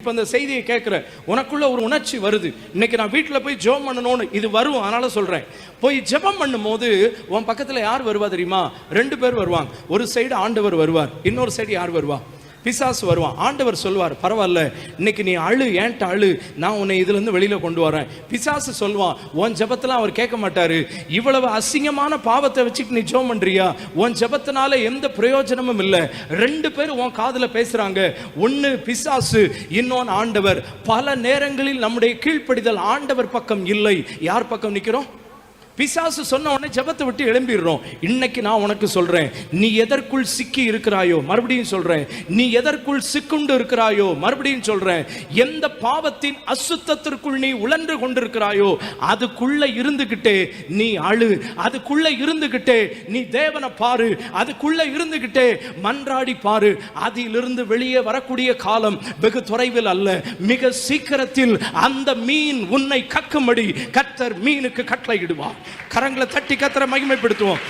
இப்போ அந்த செய்தியை கேட்குற உனக்குள்ள ஒரு உணர்ச்சி வருது. இன்னைக்கு நான் வீட்டில் போய் ஜெபம் பண்ணணும்னு இது வரும் அதனால சொல்கிறேன் போய் ஜெபம் பண்ணும்போது உன் பக்கத்தில் யார் வருவா தெரியுமா? ரெண்டு பேர் வருவாங்க. ஒரு சைடு ஆண்டவர் வருவார் இன்னொரு சைடு யார் வருவா? பிசாசு வருவான். ஆண்டவர் சொல்வார் பரவாயில்ல இன்னைக்கு நீ அழு ஏன்ட்ட அழு? நான் உன்னை இதுலேருந்து வெளியில் கொண்டு வரேன். பிசாசு சொல்வான் உன் ஜெபத்தெல்லாம் அவர் கேட்க மாட்டார். இவ்வளவு அசிங்கமான பாவத்தை வச்சுட்டு நீ ஜோம் பண்ணுறியா உன் ஜபத்தினால எந்த பிரயோஜனமும் இல்லை. ரெண்டு பேர் உன் காதில் பேசுகிறாங்க ஒன்று பிசாசு இன்னொன்று ஆண்டவர். பல நேரங்களில் நம்முடைய கீழ்ப்படிதல் ஆண்டவர் பக்கம் இல்லை. யார் பக்கம் நிற்கிறோம் பிசாசு சொன்ன உடனே ஜபத்தை விட்டு எழும்பிடுறோம். இன்னைக்கு நான் உனக்கு சொல்றேன் நீ எதற்குள் சிக்கி இருக்கிறாயோ மறுபடியும் சொல்றேன். நீ எதற்குள் சிக்குண்டு இருக்கிறாயோ மறுபடியும் சொல்றேன். எந்த பாவத்தின் அசுத்தத்திற்குள் நீ உழன்று கொண்டிருக்கிறாயோ அதுக்குள்ள இருந்துகிட்டே நீ அழு. அதுக்குள்ள இருந்துகிட்டே நீ தேவனை பாரு. அதுக்குள்ள இருந்துகிட்டே மன்றாடி பாரு. அதிலிருந்து வெளியே வரக்கூடிய காலம் வெகு தொலைவில் அல்ல. மிக சீக்கிரத்தில் அந்த மீன் உன்னை கக்கும்படி கத்தர் மீனுக்கு கட்டளையிடுவார். கரங்களை தட்டி கத்தரை மகிமைப்படுத்துவோம்.